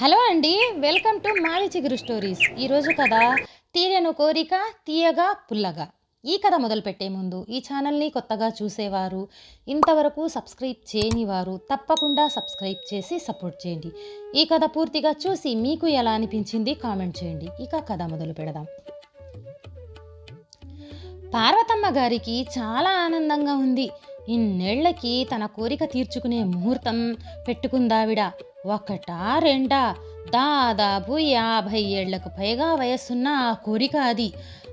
Hello అండి welcome to మావి చిగురు స్టోరీస్. ఈరోజు కథ తీరను కోరిక తీయగా పుల్లగా. ఈ కథ మొదలుపెట్టే ముందు ఈ ఛానల్ని కొత్తగా చూసేవారు ఇంతవరకు సబ్స్క్రైబ్ చేయని వారు తప్పకుండా సబ్స్క్రైబ్ చేసి సపోర్ట్ చేయండి. ఈ కథ పూర్తిగా చూసి మీకు ఎలా అనిపించింది కామెంట్ చేయండి. ఇక కథ మొదలు పెడదాం. పార్వతమ్మ గారికి చాలా ఆనందంగా ఉంది. ఇన్నేళ్ళకి తన కోరిక తీర్చుకునే ముహూర్తం పెట్టుకుందావిడ. ఒకటా రెండా? దాదాపు యాభై ఏళ్ళకు పైగా వయస్సున్న ఆ కోరిక అది.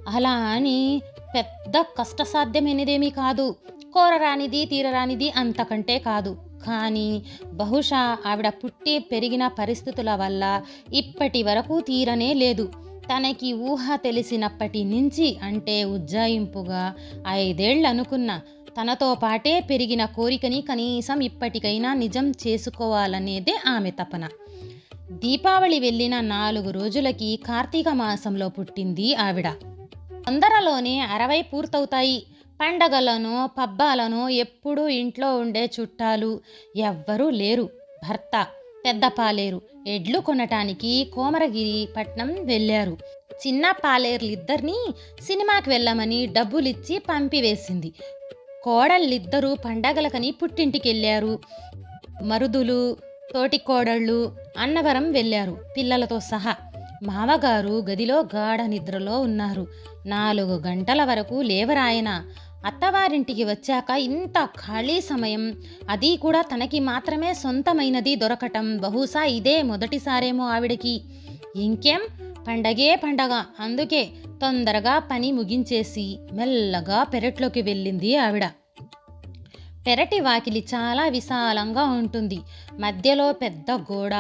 అలా అని పెద్ద కష్టసాధ్యమైనదేమీ కాదు. కోరరానిది తీరరానిది అంతకంటే కాదు. కానీ బహుశా ఆవిడ పుట్టి పెరిగిన పరిస్థితుల వల్ల ఇప్పటి వరకు తీరనే లేదు. తనకి ఊహ తెలిసినప్పటి నుంచి అంటే ఉజ్జాయింపుగా ఐదేళ్ళు అనుకున్న తనతో పాటే పెరిగిన కోరికని కనీసం ఇప్పటికైనా నిజం చేసుకోవాలనేదే ఆమె తపన. దీపావళి వెళ్ళిన నాలుగు రోజులకి కార్తీక మాసంలో పుట్టింది ఆవిడ. తొందరలోనే అరవై పూర్తవుతాయి. పండగలను పబ్బాలను ఎప్పుడూ ఇంట్లో ఉండే చుట్టాలు ఎవ్వరూ లేరు. భర్త పెద్ద పాలేరు. ఎడ్లు కొనటానికి కోమరగిరి పట్నం వెళ్ళారు. చిన్న పాలేర్లిద్దరినీ సినిమాకి వెళ్ళమని డబ్బులిచ్చి పంపివేసింది. కోడళ్ళిద్దరూ పండగలకని పుట్టింటికెళ్ళారు. మరుదులు తోటి కోడళ్ళు అన్నవరం వెళ్ళారు. పిల్లలతో సహా మామగారు గదిలో గాఢ నిద్రలో ఉన్నారు. నాలుగు గంటల వరకు లేవరాయన అత్తవారింటికి వచ్చాక ఇంత ఖాళీ సమయం. అది కూడా తనకి మాత్రమే సొంతమైనది దొరకటం. బహుశా ఇదే మొదటిసారేమో ఆవిడకి. ఇంకేం? పండగే పండగ. అందుకే తొందరగా పని ముగించేసి మెల్లగా పెరట్లోకి వెళ్ళింది ఆవిడ. పెరటి వాకిలి చాలా విశాలంగా ఉంటుంది. మధ్యలో పెద్ద గోడ.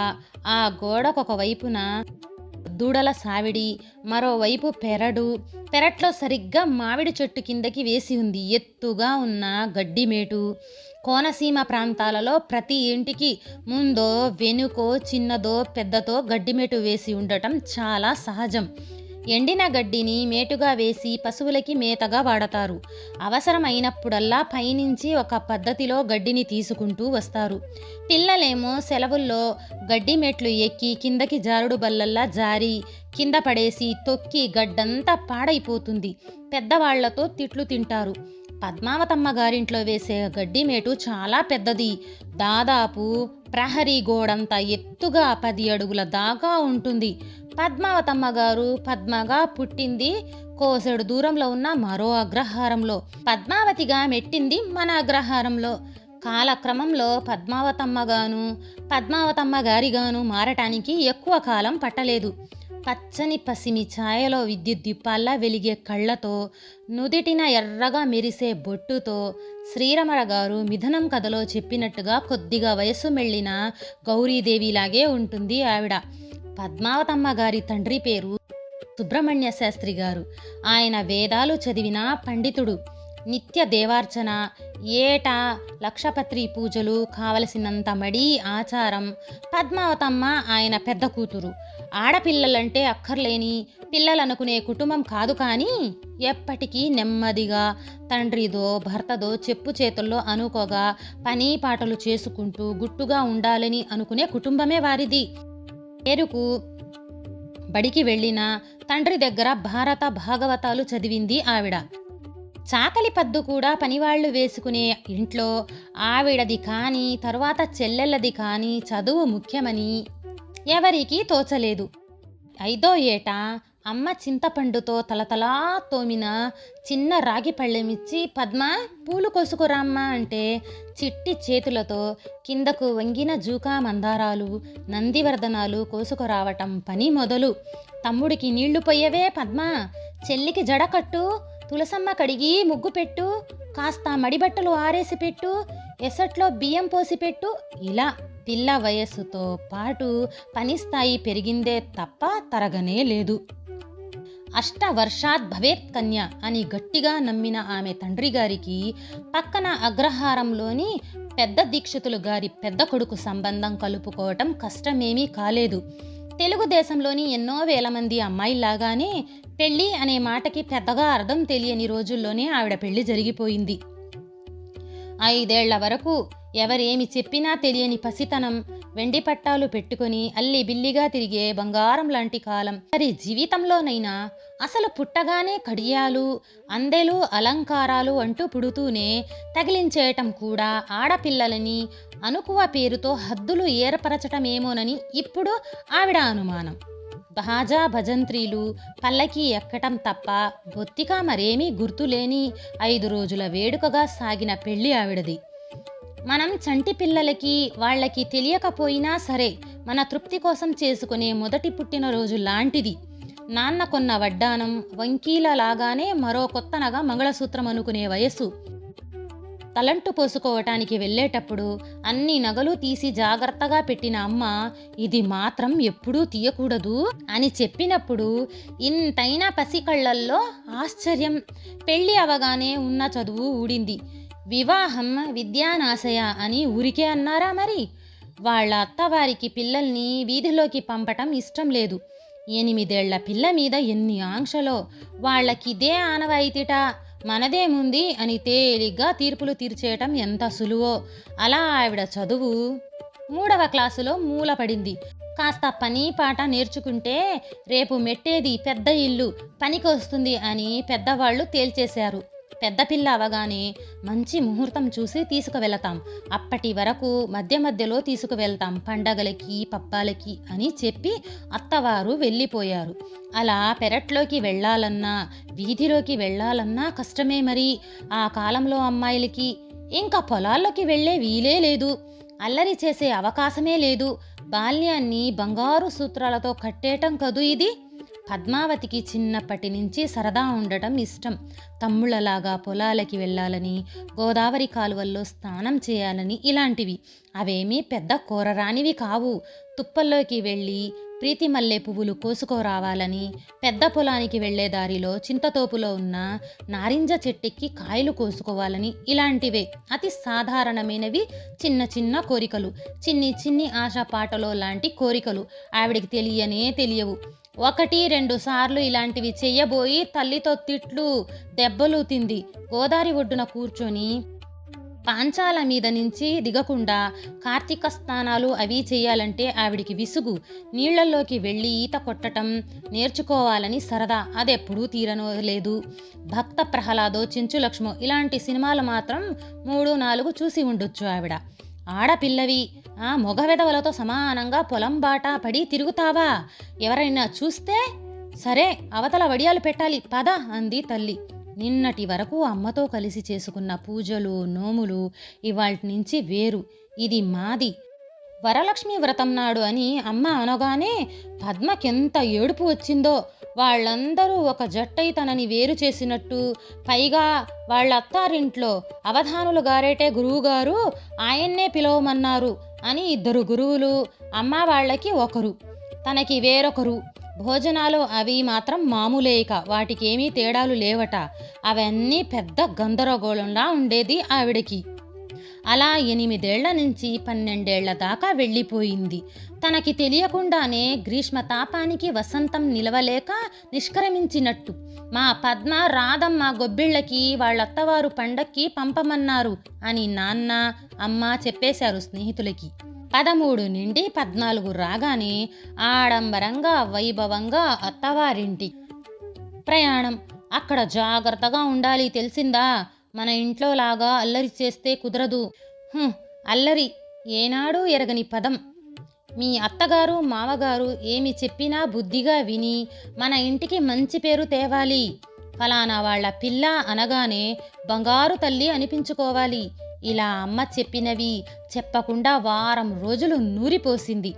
ఆ గోడకు ఒక వైపున దూడల సావిడి మరోవైపు పెరడు. పెరట్లో సరిగ్గా మామిడి చెట్టు కిందకి వేసి ఉంది. ఎత్తుగా ఉన్న గడ్డిమేటు. కోనసీమ ప్రాంతాలలో ప్రతి ఇంటికి ముందో వెనుకో చిన్నదో పెద్దతో గడ్డిమేటు వేసి ఉండటం చాలా సహజం. ఎండిన గడ్డిని మేటుగా వేసి పశువులకి మేతగా వాడతారు. అవసరమైనప్పుడల్లా పైనుంచి ఒక పద్ధతిలో గడ్డిని తీసుకుంటూ వస్తారు. పిల్లలేమో సెలవుల్లో గడ్డి మెట్లు ఎక్కి కిందకి జారుడు బల్లల్లా జారి కింద పడేసి తొక్కి గడ్డంతా పాడైపోతుంది. పెద్దవాళ్ళతో తిట్లు తింటారు. పద్మావతమ్మ గారింట్లో వేసే గడ్డి మేటు చాలా పెద్దది. దాదాపు ప్రహరీ గోడంత ఎత్తుగా పది అడుగుల దాకా ఉంటుంది. పద్మావతమ్మ గారు పద్మగా పుట్టింది. కోసెడు దూరంలో ఉన్న మరో అగ్రహారంలో. పద్మావతిగా మెట్టింది మన అగ్రహారంలో. కాలక్రమంలో పద్మావతమ్మగాను పద్మావతమ్మ గారిగాను మారటానికి ఎక్కువ కాలం పట్టలేదు. పచ్చని పసిమి ఛాయలో విద్యుత్ దీపాల్లా వెలిగే కళ్ళతో నుదిటిన ఎర్రగా మెరిసే బొట్టుతో శ్రీరమణ గారు మిథనం కథలో చెప్పినట్టుగా కొద్దిగా వయస్సు మెళ్ళిన గౌరీదేవిలాగే ఉంటుంది ఆవిడ. పద్మావతమ్మ గారి తండ్రి పేరు సుబ్రహ్మణ్య శాస్త్రి గారు. ఆయన వేదాలు చదివిన పండితుడు. నిత్య దేవార్చన ఏటా లక్షపత్రి పూజలు కావలసినంత మడి ఆచారం. పద్మావతమ్మ ఆయన పెద్ద కూతురు. ఆడపిల్లలంటే అక్కర్లేని పిల్లలనుకునే కుటుంబం కాదు కానీ ఎప్పటికీ నెమ్మదిగా తండ్రిదో భర్తదో చెప్పు చేతుల్లో అనుకోగా పని పాటలు చేసుకుంటూ గుట్టుగా ఉండాలని అనుకునే కుటుంబమే వారిది. పేరుకు బడికి వెళ్ళిన తండ్రి దగ్గర భారత భాగవతాలు చదివింది ఆవిడ. చాకలి పద్దు కూడా పనివాళ్ళు వేసుకునే ఇంట్లో ఆవిడది కానీ తరువాత చెల్లెళ్ళది కానీ చదువు ముఖ్యమని ఎవరికీ తోచలేదు. ఐదో ఏటా అమ్మ చింతపండుతో తలతలా తోమిన చిన్న రాగి పళ్ళెమిచ్చి పద్మ పూలు కోసుకురామ్మా అంటే చిట్టి చేతులతో కిందకు వంగిన జూకా మందారాలు నందివర్ధనాలు కోసుకురావటం పని మొదలు. తమ్ముడికి నీళ్ళు పొయ్యవే పద్మ చెల్లికి జడ కట్టు తులసమ్మ కడిగి ముగ్గు పెట్టు కాస్త మడిబట్టలు ఆరేసి పెట్టు ఎసట్లో బియ్యం పోసి పెట్టు ఇలా. పిల్ల వయస్సుతో పాటు పని స్థాయి పెరిగిందే తప్ప తరగనే లేదు. అష్టవర్షాత్ భవేత్ కన్య అని గట్టిగా నమ్మిన ఆమె తండ్రి గారికి పక్కన అగ్రహారంలోని పెద్ద దీక్షితులు గారి పెద్ద కొడుకు సంబంధం కలుపుకోవటం కష్టమేమీ కాలేదు. తెలుగుదేశంలోని ఎన్నో వేల మంది అమ్మాయిలాగానే పెళ్ళి అనే మాటకి పెద్దగా అర్థం తెలియని రోజుల్లోనే ఆవిడ పెళ్ళి జరిగిపోయింది. ఐదేళ్ళ వరకు ఎవరేమి చెప్పినా తెలియని పసితనం వెండి పట్టాలు పెట్టుకొని అల్లి బిల్లిగా తిరిగే బంగారం లాంటి కాలం. మరి జీవితంలోనైనా అసలు పుట్టగానే కడియాలు అందెలు అలంకారాలు అంటూ పుడుతూనే తగిలించేయటం కూడా ఆడపిల్లలని అనుకువ పేరుతో హద్దులు ఏర్పరచటమేమోనని ఇప్పుడు ఆవిడ అనుమానం. భాజా భజంత్రీలు పల్లకి ఎక్కటం తప్ప బొత్తిగా మరేమీ గుర్తులేని ఐదు రోజుల వేడుకగా సాగిన పెళ్ళి ఆవిడది. మనం చంటి పిల్లలకి వాళ్ళకి తెలియకపోయినా సరే మన తృప్తి కోసం చేసుకునే మొదటి పుట్టినరోజు లాంటిది. నాన్న కొన్న వడ్డానం వంకీల లాగానే మరో కొత్త నగ మంగళసూత్రం అనుకునే వయస్సు. తలంటు పోసుకోవటానికి వెళ్ళేటప్పుడు అన్ని నగలు తీసి జాగ్రత్తగా పెట్టిన అమ్మ ఇది మాత్రం ఎప్పుడూ తీయకూడదు అని చెప్పినప్పుడు ఇంతైనా పసికళ్ళల్లో ఆశ్చర్యం. పెళ్ళి అవగానే ఉన్న చదువు ఊడింది. వివాహం విద్యానాశయ అని ఊరికే అన్నారా మరి? వాళ్ళ అత్తవారికి పిల్లల్ని వీధిలోకి పంపటం ఇష్టం లేదు. ఎనిమిదేళ్ళ పిల్ల మీద ఎన్ని ఆంక్షలో? వాళ్ళకిదే ఆనవాయితీట. మనదేముంది అని తేలిగ్గా తీర్పులు తీర్చేయటం ఎంత సులువో. అలా ఆవిడ చదువు మూడవ క్లాసులో మూలపడింది. కాస్త పని పాట నేర్చుకుంటే రేపు మెట్టేది పెద్ద ఇల్లు పనికి వస్తుంది అని పెద్దవాళ్ళు తేల్చేశారు. పెద్ద పిల్ల అవగానే మంచి ముహూర్తం చూసి తీసుకువెళతాం. అప్పటి వరకు మధ్య మధ్యలో తీసుకువెళ్తాం. పండగలకి పబ్బాలకి అని చెప్పి అత్తవారు వెళ్ళిపోయారు. అలా పెరట్లోకి వెళ్ళాలన్నా వీధిలోకి వెళ్ళాలన్నా కష్టమే మరి. ఆ కాలంలో అమ్మాయిలకి ఇంకా పొలాల్లోకి వెళ్ళే వీలే లేదు. అల్లరి చేసే అవకాశమే లేదు. బాల్యాన్ని బంగారు సూత్రాలతో కట్టేయటం కదూ ఇది? పద్మావతికి చిన్నప్పటి నుంచి సరదా ఉండటం ఇష్టం. తమ్ముళ్ళలాగా పొలాలకి వెళ్ళాలని గోదావరి కాలువల్లో స్నానం చేయాలని ఇలాంటివి. అవేమీ పెద్ద కోరరానివి కావు. తుప్పల్లోకి వెళ్ళి ప్రీతి మల్లె పువ్వులు కోసుకోరావాలని పెద్ద పొలానికి వెళ్ళే దారిలో చింతతోపులో ఉన్న నారింజ చెట్టెక్కి కాయలు కోసుకోవాలని ఇలాంటివే అతి సాధారణమైనవి చిన్న చిన్న కోరికలు. చిన్ని చిన్ని ఆశపాటలో లాంటి కోరికలు ఆవిడికి తెలియనే తెలియవు. ఒకటి రెండు సార్లు ఇలాంటివి చెయ్యబోయి తల్లితో తిట్లు దెబ్బలు తింది. గోదావరి ఒడ్డున కూర్చొని పాంచాల మీద నుంచి దిగకుండా కార్తీక స్నానాలు అవి చేయాలంటే ఆవిడికి విసుగు. నీళ్ళలోకి వెళ్ళి ఈత కొట్టటం నేర్చుకోవాలని సరదా. అదెప్పుడూ తీరనో లేదు. భక్త ప్రహ్లాదో చెంచులక్ష్మో ఇలాంటి సినిమాలు మాత్రం మూడు నాలుగు చూసి ఉండొచ్చు ఆవిడ. ఆడపిల్లవి ఆ మొగ విధవలతో సమానంగా పొలం బాట పడి తిరుగుతావా? ఎవరైనా చూస్తే సరే అవతల వడియాలు పెట్టాలి పద అంది తల్లి. నిన్నటి వరకు అమ్మతో కలిసి చేసుకున్న పూజలు నోములు ఇవాటి నుంచి వేరు. ఇది మాది. వరలక్ష్మి వ్రతం నాడు అని అమ్మ అనగానే పద్మకెంత ఏడుపు వచ్చిందో. వాళ్ళందరూ ఒక జట్టై తనని వేరు చేసినట్టు. పైగా వాళ్ళ అత్తారింట్లో అవధానులు గారేటే గురువుగారు ఆయన్నే పిలవమన్నారు అని ఇద్దరు గురువులు అమ్మ వాళ్ళకి ఒకరు. తనకి వేరొకరు. భోజనాలు అవి మాత్రం మామూలేక వాటికేమీ తేడాలు లేవట. అవన్నీ పెద్ద గందరగోళంలా ఉండేది ఆవిడకి. అలా ఎనిమిదేళ్ళ నుంచి పన్నెండేళ్ళ దాకా వెళ్ళిపోయింది. తనకి తెలియకుండానే గ్రీష్మ తాపానికి వసంతం నిలవలేక నిష్క్రమించినట్టు. మా పద్మ రాధమ్మ గొబ్బిళ్ళకి వాళ్ళత్తవారు పండక్కి పంపమన్నారు అని నాన్న అమ్మ చెప్పేశారు స్నేహితులకి. పదమూడు నుండి పద్నాలుగు రాగానే ఆడంబరంగా వైభవంగా అత్తవారింటి ప్రయాణం. అక్కడ జాగ్రత్తగా ఉండాలి తెలిసిందా? మన ఇంట్లో లాగా అల్లరి చేస్తే కుదరదు. అల్లరి ఏనాడు ఎరగని పదం. మీ అత్తగారు మామగారు ఏమి చెప్పినా బుద్ధిగా విని మన ఇంటికి మంచి పేరు తేవాలి. ఫలానా వాళ్ళ పిల్ల అనగానే బంగారు తల్లి అనిపించుకోవాలి. ఇలా అమ్మ చెప్పినవి చెప్పకుండా వారం రోజులు నూరిపోసింది.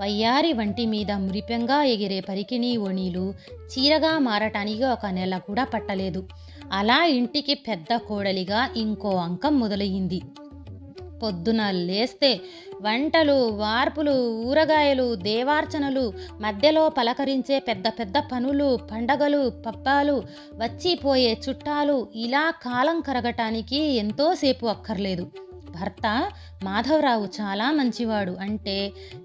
వయ్యారి వంటి మీద మురిపెంగా ఎగిరే పరికిణీ ఓణీలు చీరగా మారటానికి ఒక నెల కూడా పట్టలేదు. అలా ఇంటికి పెద్ద కోడలిగా ఇంకో అంకం మొదలయ్యింది. పొద్దున లేస్తే వంటలు వార్పులు ఊరగాయలు దేవార్చనలు మధ్యలో పలకరించే పెద్ద పెద్ద పనులు పండగలు పబ్బాలు వచ్చిపోయే చుట్టాలు ఇలా కాలం కరగటానికి ఎంతోసేపు అక్కర్లేదు. భర్త మాధవరావు చాలా మంచివాడు. అంటే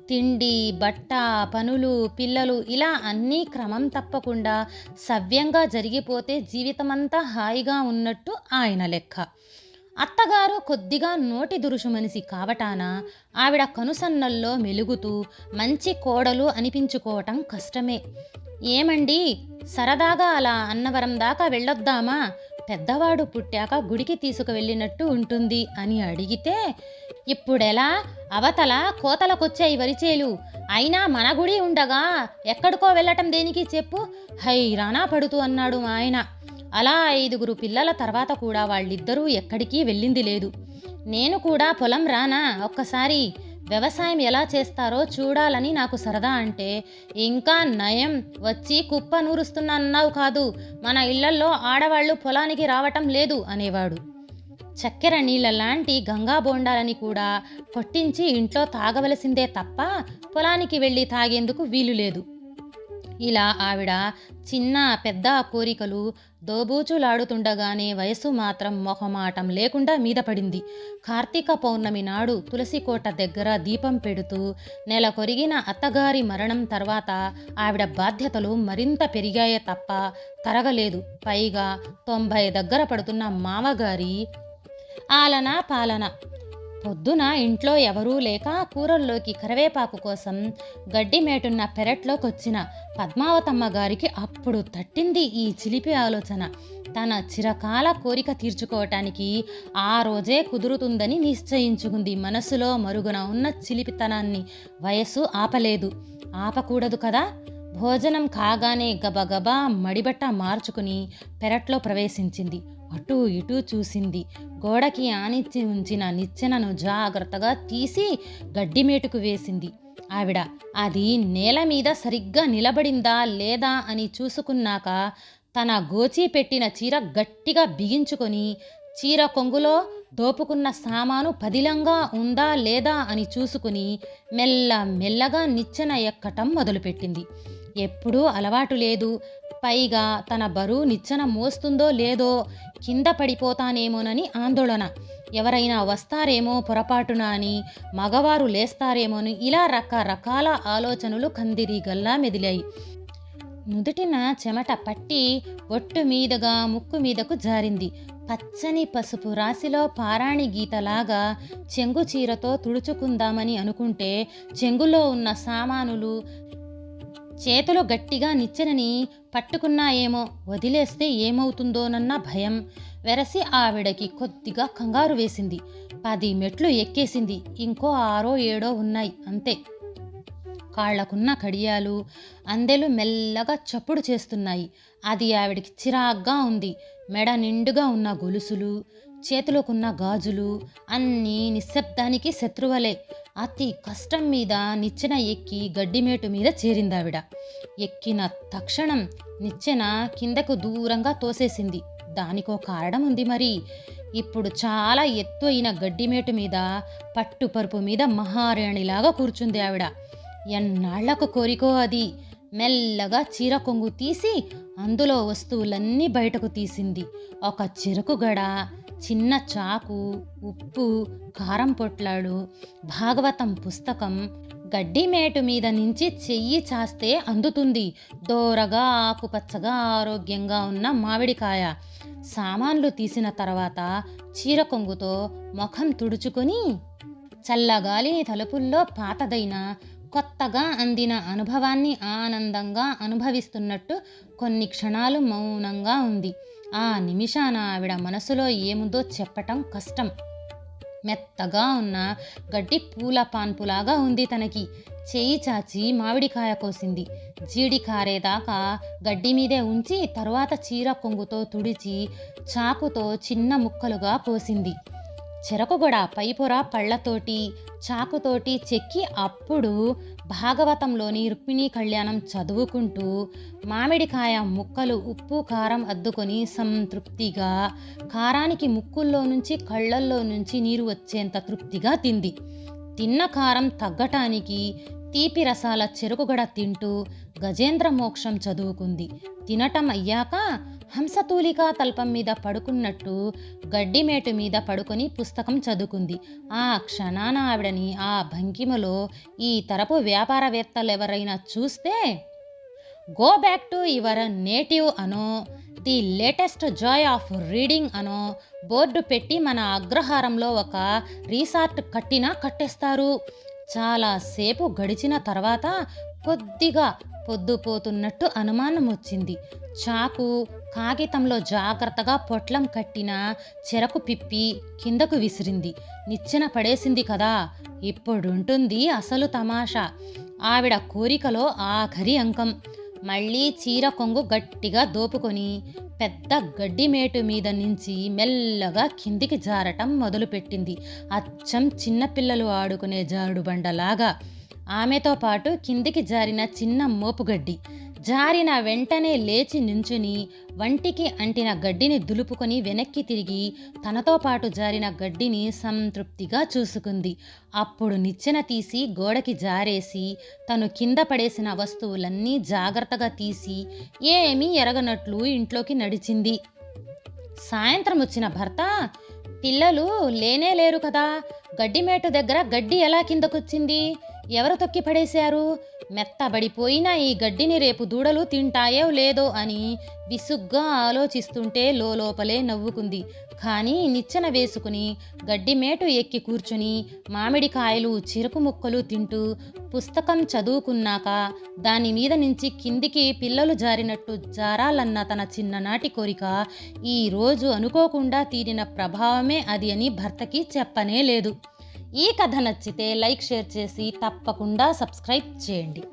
తిండి బట్ట పనులు పిల్లలు ఇలా అన్నీ క్రమం తప్పకుండా సవ్యంగా జరిగిపోతే జీవితమంతా హాయిగా ఉన్నట్టు ఆయన లెక్క. అత్తగారు కొద్దిగా నోటి దురుసు మనిషి కావటాన ఆవిడ కనుసన్నల్లో మెలుగుతూ మంచి కోడలు అనిపించుకోవటం కష్టమే. ఏమండి? సరదాగా అలా అన్నవరం దాకా వెళ్ళొద్దామా? పెద్దవాడు పుట్టాక గుడికి తీసుకువెళ్ళినట్టు ఉంటుంది అని అడిగితే ఇప్పుడెలా? అవతల కోతలకొచ్చాయి వరిచేలు. అయినా మన గుడి ఉండగా ఎక్కడికో వెళ్ళటం దేనికి చెప్పు? హైరానా పడుతూ అన్నాడు మా ఆయన. అలా ఐదుగురు పిల్లల తర్వాత కూడా వాళ్ళిద్దరూ ఎక్కడికి వెళ్ళింది లేదు. నేను కూడా పొలం రానా? ఒక్కసారి వ్యవసాయం ఎలా చేస్తారో చూడాలని నాకు సరదా అంటే ఇంకా నయం. వచ్చి కుప్ప నూరుస్తున్నా కాదు మన ఇళ్ళల్లో ఆడవాళ్ళు పొలానికి రావటం లేదు అనేవాడు. చక్కెర నీళ్ళ లాంటి గంగా బోండాలని కూడా కొట్టించి ఇంట్లో తాగవలసిందే తప్ప పొలానికి వెళ్ళి తాగేందుకు వీలు లేదు. ఇలా ఆవిడ చిన్న పెద్ద కోరికలు దోబూచులాడుతుండగానే వయసు మాత్రం మొహమాటం లేకుండా మీద పడింది. కార్తీక పౌర్ణమి నాడు తులసికోట దగ్గర దీపం పెడుతూ నెల కొరిగిన అత్తగారి మరణం తర్వాత ఆవిడ బాధ్యతలు మరింత పెరిగాయే తప్ప తరగలేదు. పైగా తొంభై దగ్గర పడుతున్న మామగారి ఆలన పాలన పొద్దున ఇంట్లో ఎవరూ లేక కూరల్లోకి కరివేపాకు కోసం గడ్డి మేటున్న పెరట్లోకొచ్చిన పద్మావతమ్మ గారికి అప్పుడు తట్టింది ఈ చిలిపి ఆలోచన. తన చిరకాల కోరిక తీర్చుకోవటానికి ఆ రోజే కుదురుతుందని నిశ్చయించుకుంది. మనసులో మరుగున ఉన్న చిలిపితనాన్ని వయస్సు ఆపలేదు. ఆపకూడదు కదా? భోజనం కాగానే గబగబా మడిబట్ట మార్చుకుని పెరట్లో ప్రవేశించింది. అటూ ఇటూ చూసింది. గోడకి ఆనిచ్చి ఉంచిన నిచ్చెనను జాగ్రత్తగా తీసి గడ్డిమేటుకు వేసింది. ఆవిడ అది నేల మీద సరిగ్గా నిలబడిందా లేదా అని చూసుకున్నాక తన గోచి పెట్టిన చీర గట్టిగా బిగించుకొని చీర కొంగులో దోపుకున్న సామాను పదిలంగా ఉందా లేదా అని చూసుకుని మెల్ల మెల్లగా నిచ్చెన ఎక్కటం మొదలుపెట్టింది. ఎప్పుడూ అలవాటు లేదు. పైగా తన బరువు నిచ్చెన మోస్తుందో లేదో కింద పడిపోతానేమోనని ఆందోళన. ఎవరైనా వస్తారేమో పొరపాటున అని మగవారు లేస్తారేమోని ఇలా రకరకాల ఆలోచనలు కందిరీగల్లా మెదిలాయి. నుదుటిన చెమట పట్టి ఒట్టు మీదగా ముక్కు మీదకు జారింది. పచ్చని పసుపు రాశిలో పారాణి గీతలాగా చెంగు చీరతో తుడుచుకుందామని అనుకుంటే చెంగులో ఉన్న సామానులు చేతులు గట్టిగా నిచ్చెనని పట్టుకున్నాయేమో వదిలేస్తే ఏమవుతుందోనన్న భయం. వెరసి ఆవిడకి కొద్దిగా కంగారు వేసింది. పది మెట్లు ఎక్కేసింది. ఇంకో ఆరో ఏడో ఉన్నాయి. అంతే. కాళ్ళకున్న కడియాలు అందెలు మెల్లగా చప్పుడు చేస్తున్నాయి. అది ఆవిడికి చిరాగ్గా ఉంది. మెడ నిండుగా ఉన్న గొలుసులు చేతిలోకున్న గాజులు అన్నీ నిశ్శబ్దానికి శత్రువలే. అతి కష్టం మీద నిచ్చెన ఎక్కి గడ్డిమేటు మీద చేరిందావిడ. ఎక్కిన తక్షణం నిచ్చెన కిందకు దూరంగా తోసేసింది. దానికో కారణం ఉంది మరి. ఇప్పుడు చాలా ఎత్తు అయిన గడ్డిమేటు మీద పట్టుపరుపు మీద మహారాణిలాగా కూర్చుంది ఆవిడ. ఎన్నాళ్ళకు కోరికో అది. మెల్లగా చీర కొంగు తీసి అందులో వస్తువులన్నీ బయటకు తీసింది. ఒక చెరుకు గడ చిన్న చాకు ఉప్పు కారం పొట్లాడు భాగవతం పుస్తకం గడ్డి మేటు మీద నుంచి చెయ్యి చాస్తే అందుతుంది. దోరగా ఆకుపచ్చగా ఆరోగ్యంగా ఉన్న మామిడికాయ. సామాన్లు తీసిన తర్వాత చీర కొంగుతో ముఖం తుడుచుకొని చల్లగాలి తలుపుల్లో పాతదైన కొత్తగా అందిన అనుభవాన్ని ఆనందంగా అనుభవిస్తున్నట్టు కొన్ని క్షణాలు మౌనంగా ఉంది. ఆ నిమిషాన ఆవిడ మనసులో ఏముందో చెప్పటం కష్టం. మెత్తగా ఉన్న గడ్డి పూల పాన్పులాగా ఉంది తనకి. చేయి చాచి మామిడికాయ కోసింది. జీడి కారేదాకా గడ్డి మీదే ఉంచి తరువాత చీర కొంగుతో తుడిచి చాకుతో చిన్న ముక్కలుగా కోసింది చెరకుగొడ పైపొర పళ్ళతోటి చాకుతోటి చెక్కి అప్పుడు భాగవతంలోని రుక్మిణీ కళ్యాణం చదువుకుంటూ మామిడికాయ ముక్కలు ఉప్పు కారం అద్దుకొని సంతృప్తిగా కారానికి ముక్కుల్లో నుంచి కళ్ళల్లో నుంచి నీరు వచ్చేంత తృప్తిగా తింది. తిన్న కారం తగ్గటానికి తీపి రసాల చెరుకుగడ తింటూ గజేంద్ర మోక్షం చదువుకుంది. తినటం అయ్యాక హంసతూలికా తల్పం మీద పడుకున్నట్టు గడ్డిమేటు మీద పడుకొని పుస్తకం చదువుకుంది. ఆ క్షణాన ఆవిడని ఆ భంగిమలో ఈ తరపు వ్యాపారవేత్తలు ఎవరైనా చూస్తే go back to your native అనో the latest joy of reading అనో బోర్డు పెట్టి మన అగ్రహారంలో ఒక రీసార్ట్ కట్టినా కట్టేస్తారు. చాలాసేపు గడిచిన తర్వాత కొద్దిగా పొద్దుపోతున్నట్టు అనుమానం వచ్చింది చాకు కాగితంలో జాగ్రత్తగా పొట్లం కట్టిన చెరకు పిప్పి కిందకు విసిరింది. నిచ్చెన పడేసింది కదా ఇప్పుడుంటుంది అసలు తమాషా? ఆవిడ కోరికలో ఆఖరి అంకం. మళ్ళీ చీర కొంగు గట్టిగా దోపుకొని పెద్ద గడ్డిమేటు మీద నుంచి మెల్లగా కిందికి జారటం మొదలుపెట్టింది. అచ్చం చిన్నపిల్లలు ఆడుకునే జారుడు బండలాగా ఆమెతో పాటు కిందికి జారిన చిన్న మోపుగడ్డి జారిన వెంటనే లేచి నించుని వంటికి అంటిన గడ్డిని దులుపుకొని వెనక్కి తిరిగి తనతో పాటు జారిన గడ్డిని సంతృప్తిగా చూసుకుంది. అప్పుడు నిచ్చెన తీసి గోడకి జారేసి తను కింద పడేసిన వస్తువులన్నీ జాగ్రత్తగా తీసి ఏమీ ఎరగనట్లు ఇంట్లోకి నడిచింది. సాయంత్రం వచ్చిన భర్త పిల్లలు లేనే లేరు కదా గడ్డిమేటు దగ్గర గడ్డి ఎలా కిందకొచ్చింది? ఎవరు తొక్కి పడేశారు మెత్తబడిపోయిన ఈ గడ్డిని రేపు దూడలు తింటాయో లేదో అని విసుగ్గా ఆలోచిస్తుంటే లోపలే నవ్వుకుంది. కానీ నిచ్చెన వేసుకుని గడ్డిమేటు ఎక్కి కూర్చుని మామిడికాయలు చెరుకు ముక్కలు తింటూ పుస్తకం చదువుకున్నాక దాని మీద నుంచి కిందికి పిల్లలు జారినట్టు జారాలన్న తన చిన్ననాటి కోరిక ఈరోజు అనుకోకుండా తీరిన ప్రభావమే అది అని భర్తకి చెప్పనే లేదు. ఈ కథ నచ్చితే లైక్ షేర్ చేసి తప్పకుండా సబ్స్క్రైబ్ చేయండి.